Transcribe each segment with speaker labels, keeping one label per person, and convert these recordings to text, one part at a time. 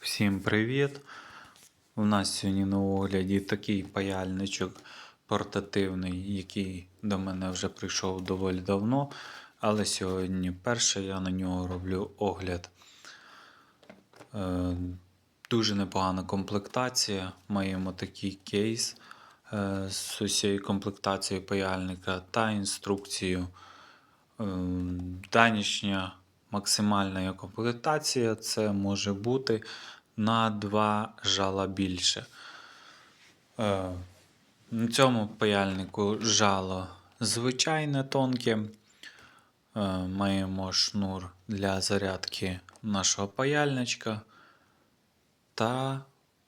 Speaker 1: Всім привіт! У нас сьогодні на огляді такий паяльничок портативний, який до мене вже прийшов доволі давно. Але сьогодні перше я на нього роблю огляд. Е, дуже непогана комплектація. Маємо такий кейс е, з усією комплектацією паяльника та інструкцією. Е, Данішня максимальна комплектація це може бути на два жала більше. Е, На цьому паяльнику жало звичайне тонке. Е, Маємо шнур для зарядки нашого паяльничка та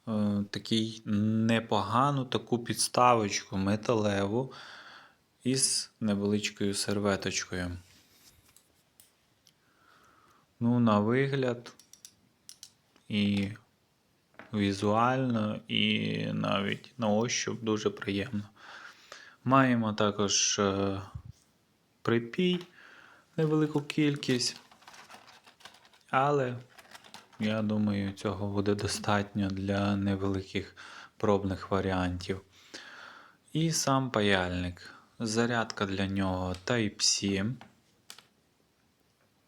Speaker 1: е, такий непогану таку підставочку металеву із невеличкою серветочкою. Ну, на вигляд і візуально, і навіть на ощуп дуже приємно. Маємо також е, припій, невелику кількість, але я думаю, цього буде достатньо для невеликих пробних варіантів. І сам паяльник. Зарядка для нього Type-C.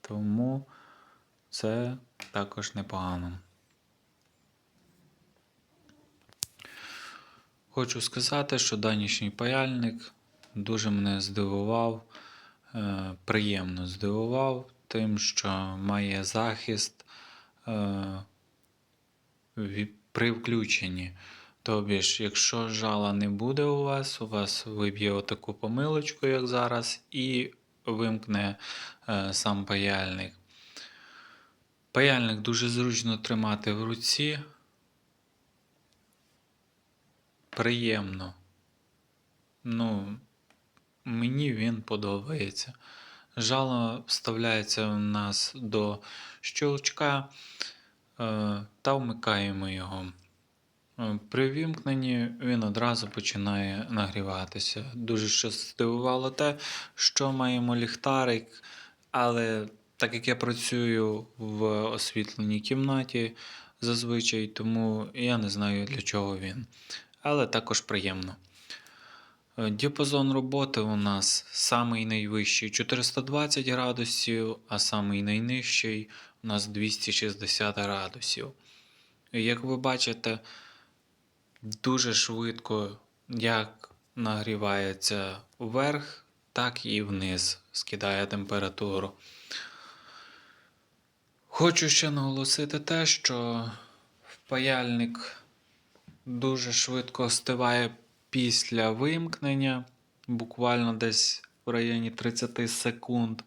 Speaker 1: Тому це також непогано. Хочу сказати, що данішній паяльник дуже мене здивував, е, приємно здивував тим, що має захист е, при включенні. Тобі ж, якщо жала не буде у вас, у вас виб'є отаку помилочку, як зараз, і вимкне е, сам паяльник. Паяльник дуже зручно тримати в руці. Приємно. Ну, мені він подобається. Жало вставляється у нас до щелчка е, та вмикаємо його. Е, При вімкненні він одразу починає нагріватися. Дуже щось здивувало те, що маємо ліхтарик, але так як я працюю в освітленій кімнаті зазвичай, тому я не знаю для чого він. Але також приємно. Е, Діапазон роботи у нас самий найвищий 420 градусів, а самий найнижчий у нас 260 градусів. Як ви бачите, дуже швидко як нагрівається вверх, так і вниз скидає температуру. Хочу ще наголосити те, що паяльник дуже швидко остиває після вимкнення, буквально десь в районі 30 секунд.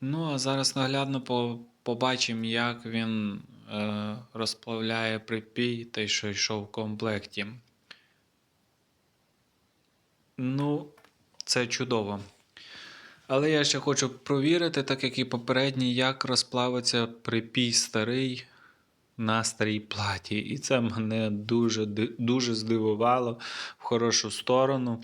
Speaker 1: Ну, а зараз наглядно по- побачимо, як він е, розплавляє припій, той, що йшов в комплекті. Ну, це чудово. Але я ще хочу провірити, так як і попередній, як розплавиться припій старий на старій платі. І це мене дуже, дуже здивувало в хорошу сторону,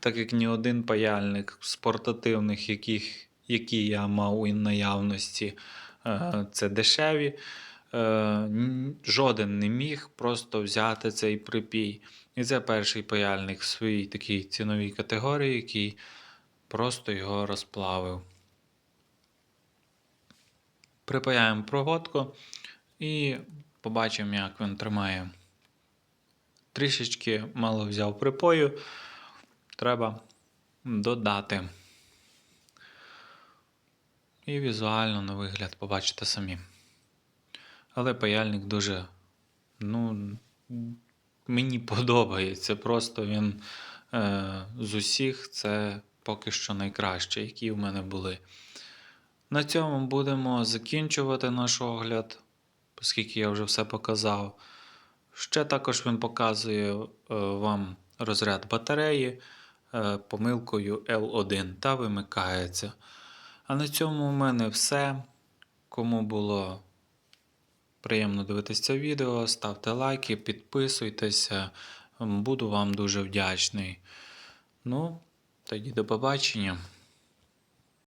Speaker 1: так як ні один паяльник з портативних, яких, які я мав у наявності, е, це дешеві. е, Жоден не міг просто взяти цей припій. І це перший паяльник в своїй такій ціновій категорії, який просто його розплавив. Припаяємо проводку і побачимо, як він тримає. Трішечки мало взяв припою, треба додати. І візуально на вигляд побачите самі. Але паяльник дуже, ну, мені подобається. Просто він е, з усіх це поки що найкраще, які в мене були. На цьому будемо закінчувати наш огляд, оскільки я вже все показав. Ще також він показує е, вам розряд батареї е, помилкою L1 та вимикається. А на цьому у мене все. Кому було приємно дивитися це відео, ставте лайки, підписуйтеся. Буду вам дуже вдячний. Ну, тоді до побачення.